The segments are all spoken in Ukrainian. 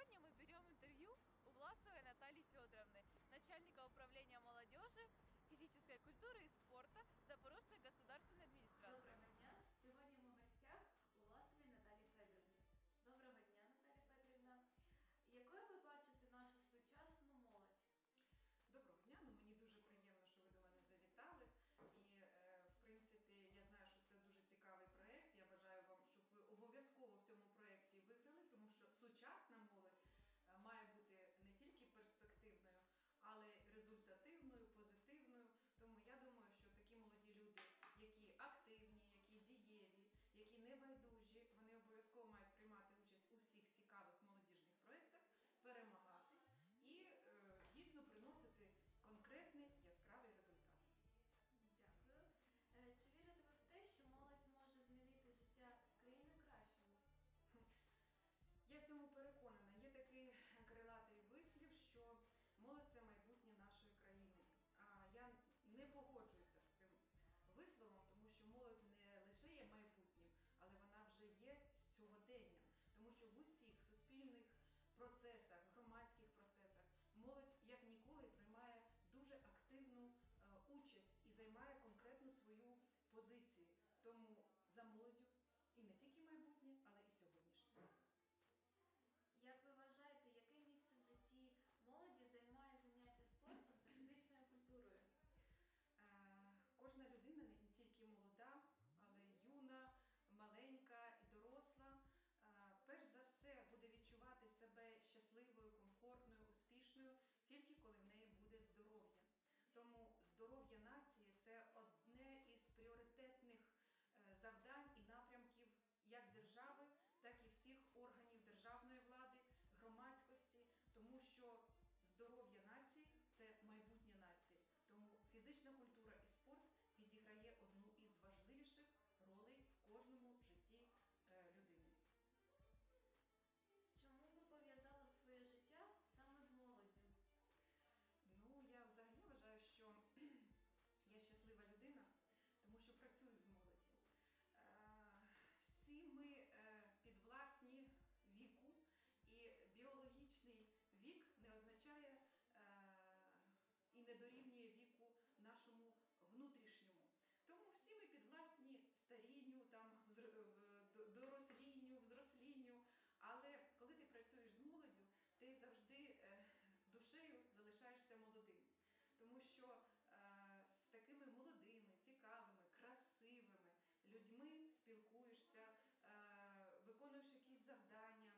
Сегодня мы берем интервью у Власовой Натальи Федоровны, начальника управления молодежи, физической культуры и спорта. Молодь це майбутнє нашої країни. А я не погоджуюся з цим висловом, тому що молодь не лише є майбутнім, але вона вже є сьогоденням, тому що в усіх суспільних процесах, громадських процесах молодь як ніколи приймає дуже активну е, участь і займає конкретну свою позицію. Тому за молоддю і не тільки майбутнє, але і сьогоднішнє. Як ви вважаєте, яке місце в житті молоді займає заняття спортом та фізичною культурою? Е, Кожна людина не тільки молода, але й юна, маленька і доросла. е, Перш за все буде відчувати себе щасливою, комфортною, успішною тільки коли в неї буде здоров'я. Тому здоров'я нації це одне із пріоритетних е, завдань і напрямків як держави, так і всіх органів державної влади, громадськості, тому що здоров'я нації це майбутнє нації. Тому фізична культура і спорт відіграє одну із важливіших ролей в кожному житті не дорівнює віку нашому внутрішньому. Тому всі ми підвласні старінню, до- дорослінню, взрослінню. Але коли ти працюєш з молоддю, ти завжди е, душею залишаєшся молодим. Тому що е, з такими молодими, цікавими, красивими людьми спілкуєшся, е, виконуєш якісь завдання,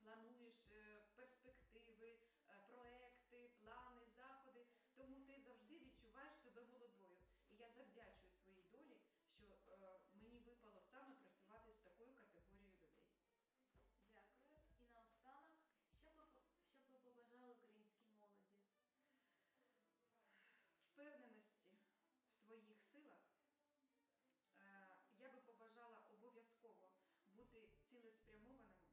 плануєш е, перспективи, я завдячую своїй долі, що е, мені випало саме працювати з такою категорією людей. Дякую. І наостанок, що б що б ви побажали українській молоді? впевненості в своїх силах, е, я би побажала обов'язково бути цілеспрямованими,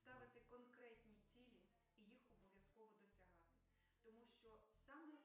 ставити конкретні цілі і їх обов'язково досягати. Тому що саме